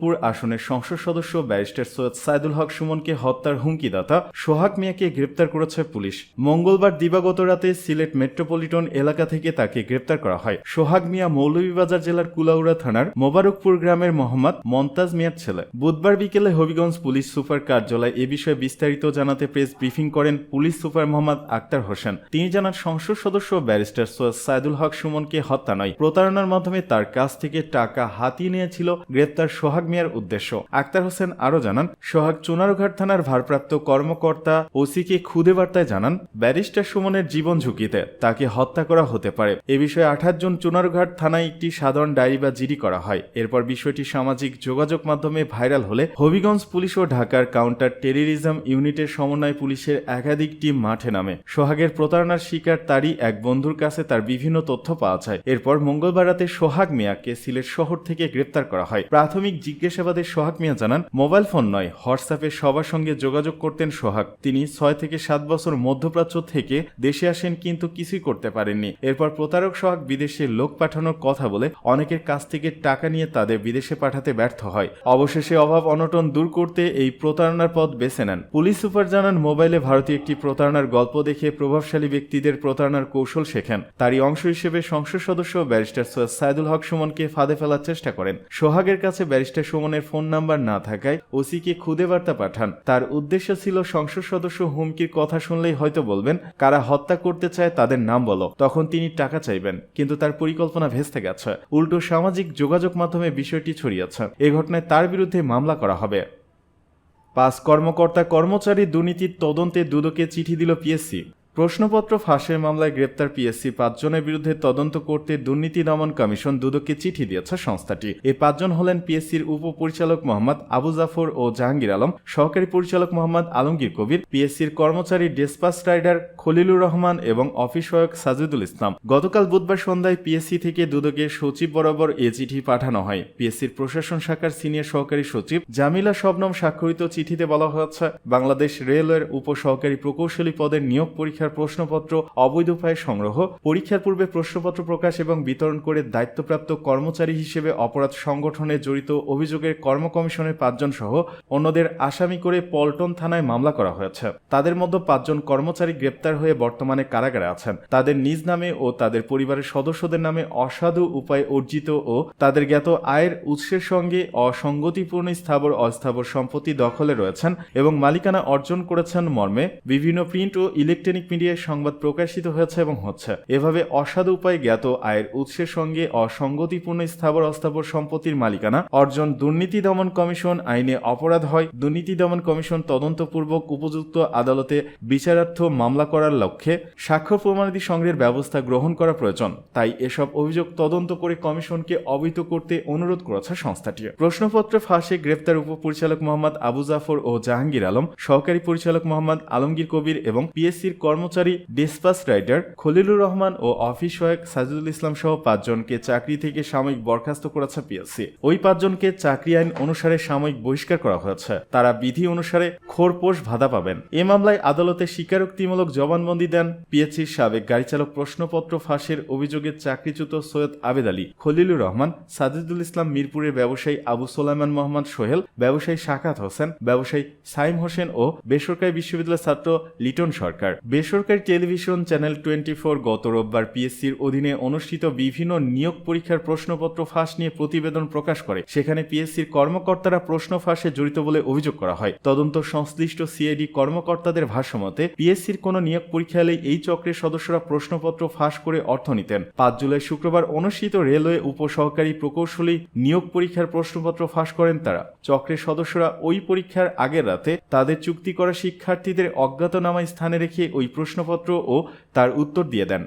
পুর আসনের সংসদ সদস্য ব্যারিস্টার সৈয়দ সাইদুল হক সুমনকে হত্যার হুমকিদাতা সোহাগ মিয়াকে গ্রেপ্তার করেছে পুলিশ। মঙ্গলবার দিবাগত রাতে সিলেট মেট্রোপলিটন এলাকা থেকে তাকে গ্রেপ্তার করা হয়। সোহাগ মিয়া মৌলভীবাজার জেলার কুলাউড়া থানার মোবারকপুর গ্রামের মোহাম্মদ মন্তাজ মিয়ার ছেলে। বুধবার বিকেলে হবিগঞ্জ পুলিশ সুপার কার্যালয়ে এ বিষয়ে বিস্তারিত জানাতে প্রেস ব্রিফিং করেন পুলিশ সুপার মোহাম্মদ আক্তার হোসেন। তিনি জানান, সংসদ সদস্য ব্যারিস্টার সৈয়দ সাইদুল হক সুমনকে হত্যা নয়। প্রতারণার মাধ্যমে তার কাছ থেকে টাকা হাতিয়ে নিয়েছিল গ্রেপ্তার সোহাগ মিয়ার উদ্দেশ্য। আক্তার হোসেন আরও জানান, সোহাগ চুনারুঘাট থানার ভারপ্রাপ্ত কর্মকর্তা ওসিকে খুদে বার্তায় জানান, ব্যারিস্টার সুমনের জীবন ঝুঁকিতে, তাকে হত্যা করা হতে পারে। এ বিষয়ে আঠাশ জন চুনারুঘাট থানায় একটি সাধারণ ডায়েরি বা জিডি করা হয়। এরপর বিষয়টি সামাজিক যোগাযোগ মাধ্যমে ভাইরাল হলে হবিগঞ্জ পুলিশ ও ঢাকার কাউন্টার টেররিজম ইউনিটের সমন্বয় পুলিশের একাধিক টিম মাঠে নামে। সোহাগের প্রতারণার শিকার তারই এক বন্ধুর কাছে তার বিভিন্ন তথ্য পাওয়া যায়। এরপর মঙ্গলবার রাতে সোহাগ মিয়াকে সিলেট শহর থেকে গ্রেপ্তার করা হয়। প্রাথমিক জিজ্ঞাসাবাদে সোহাগ মিয়া জানান, মোবাইল ফোন নয়, হোয়াটসঅ্যাপে সবার সঙ্গে যোগাযোগ করতেন সোহাগ। তিনি ছয় থেকে সাত বছর মধ্যপ্রাচ্য থেকে দেশে আসেন কিন্তু কিছুই করতে পারেননি। এরপর প্রতারক সোহাগ বিদেশে লোক পাঠানোর কথা বলে অনেকের কাছ থেকে টাকা নিয়ে তাদের বিদেশে পাঠাতে ব্যর্থ হয়। অবশেষে অভাব অনটন দূর করতে এই প্রতারণার পথ বেছে নেন। পুলিশ সুপার জানান, মোবাইলে ভারতীয় একটি প্রতারণার গল্প দেখে প্রভাবশালী ব্যক্তিদের প্রতারণার কৌশল শেখেন। তারই অংশ হিসেবে সংসদ সদস্য ব্যারিস্টার সৈয়দ সাইদুল হক সুমনকে ফাঁদে ফেলার চেষ্টা করেন। সোহাগের কাছে ব্যারিস্টার সুমনের ফোন নাম্বার না থাকায় ওসিকে খুদে বার্তা পাঠান। তার উদ্দেশ্য ছিল সংসদ সদস্য হুমকির কথা শুনলেই হয়তো বলবেন, কারা হত্যা করতে চায় তাদের নাম বলো। তখন তিনি টাকা চাইবেন, কিন্তু তার পরিকল্পনা ভেস্তে গেছে। উল্টো সামাজিক যোগাযোগ মাধ্যমে বিষয়টি ছড়িয়েছে। এ ঘটনায় তার বিরুদ্ধে মামলা করা হবে। পাঁচ কর্মকর্তা কর্মচারী দুর্নীতির তদন্তে দুদকে চিঠি দিল পিএসসি। প্রশ্নপত্র ফাঁসের মামলায় গ্রেপ্তার পিএসসি পাঁচজনের বিরুদ্ধে তদন্ত করতে দুর্নীতি দমন কমিশন দুদককে চিঠি দিয়েছে সংস্থাটি। এই পাঁচজন হলেন পিএসসির উপপরিচালক মোহাম্মদ আবু জাফর ও জাহাঙ্গীর আলম, সহকারী পরিচালক মোহাম্মদ আলমগীর কবির, পিএসসির কর্মচারী ডেসপাস রাইডার খলিলুর রহমান এবং অফিস সহায়ক সাজিদুল ইসলাম। গতকাল বুধবার সন্ধ্যায় পিএসসি থেকে দুদকের সচিব বরাবর এ চিঠি পাঠানো হয়। পিএসসির প্রশাসন শাখার সিনিয়র সহকারী সচিব জামিলা শবনম স্বাক্ষরিত চিঠিতে বলা হয়েছে, বাংলাদেশ রেলওয়ের উপসহকারী প্রকৌশলী পদের নিয়োগ পরীক্ষার প্রশ্নপত্র, অবৈধ উপায়ে সংগ্রহ, পরীক্ষার পূর্বে প্রশ্নপত্র প্রকাশ এবং বিতরণ করে দায়িত্বপ্রাপ্ত কর্মচারী হিসেবে অপরাধ সংগঠনে জড়িত অভিযোগের কর্ম কমিশনের পাঁচজন সহ অন্যদের আসামি করে পল্টন থানায় মামলা করা হয়েছে। তাদের মধ্যে পাঁচজন কর্মচারী গ্রেপ্তার হয়ে বর্তমানে কারাগারে আছেন। তাদের নিজ নামে ও তাদের পরিবারের সদস্যদের নামে অসাধু উপায়ে অর্জিত ও তাদের জ্ঞাত আয়ের উৎসের সঙ্গে অসঙ্গতিপূর্ণ স্থাবর, অস্থাবর সম্পত্তি দখলে রয়েছেন এবং মালিকানা অর্জন করেছেন মর্মে বিভিন্ন প্রিন্ট ও ইলেকট্রনিক মিডিয়ায় সংবাদ প্রকাশিত হয়েছে এবং হচ্ছে। এভাবে অসাধু উপায়ে জ্ঞাত আয়ের উৎসের সঙ্গে অসঙ্গতিপূর্ণ স্থাবর অস্থাবর সম্পত্তির মালিকানা, অর্জন দুর্নীতি দমন কমিশন আইনে অপরাধ হয়, দুর্নীতি দমন কমিশন তদন্তপূর্বক উপযুক্ত আদালতে বিচারার্থ মামলা করার লক্ষ্যে স্বাক্ষর প্রমাণাদি সংগ্রহের ব্যবস্থা গ্রহণ করা প্রয়োজন। তাই এসব অভিযোগ তদন্ত করে কমিশনকে অবহিত করতে অনুরোধ করেছে সংস্থাটি। প্রশ্নপত্র ফাঁসে গ্রেপ্তার উপপরিচালক মোহাম্মদ আবু জাফর ও জাহাঙ্গীর আলম, সহকারী পরিচালক মোহাম্মদ আলমগীর কবির এবং পিএসসির কর্মচারী, ডিসপাস রাইডার, খলিলুর রহমান ও অফিস সহায়ক সাজিদুল ইসলাম সহ পাঁচজনকে চাকরি থেকে সাময়িক বরখাস্ত করেছে পিএসসি ওই পাঁচজনকে চাকরি আইন অনুসারে সাময়িক বহিষ্কার করা হয়েছে। তারা বিধি অনুসারে খোরপোষ ভাতা পাবেন। এ মামলায় আদালতে স্বীকারোক্তিমূলক জবানবন্দি দেন পিএসসির সাবেক গাড়িচালক প্রশ্নপত্র ফাঁসের অভিযোগে চাকরিচ্যুত সৈয়দ আবেদ আলী, খলিলুর রহমান, সাজিদুল ইসলাম মিরপুরের ব্যবসায়ী আবু সোলাইমান মোহাম্মদ সোহেল, ব্যবসায়ী শাকাত হোসেন, ব্যবসায়ী সাইম হোসেন ও বেসরকারি বিশ্ববিদ্যালয়ের ছাত্র লিটন সরকার। বেসরকারি টেলিভিশন চ্যানেল টোয়েন্টি ফোর গত রোববার পিএসসির অধীনে অনুষ্ঠিত বিভিন্ন নিয়োগ পরীক্ষার প্রশ্নপত্র ফাঁস নিয়ে প্রতিবেদন প্রকাশ করে। সেখানে পিএসসির কর্মকর্তারা প্রশ্ন ফাঁসে জড়িত বলে অভিযোগ করা হয়। তদন্ত সংশ্লিষ্ট সিআইডি কর্মকর্তাদের ভাষ্যমতে, পিএসসির কোনো নিয়োগ পরীক্ষা এলে এই চক্রের সদস্যরা প্রশ্নপত্র ফাঁস করে অর্থ নিতেন। পাঁচ জুলাই শুক্রবার অনুষ্ঠিত রেলওয়ে উপসহকারী প্রকৌশলী নিয়োগ পরীক্ষার প্রশ্নপত্র ফাঁস করেন তারা। চক্রের সদস্যরা ওই পরীক্ষার আগের রাতে তাদের চুক্তি করা শিক্ষার্থীদের অজ্ঞাতনামা স্থানে রেখে ওই প্রশ্নপত্র ও তার উত্তর দিয়ে দেন।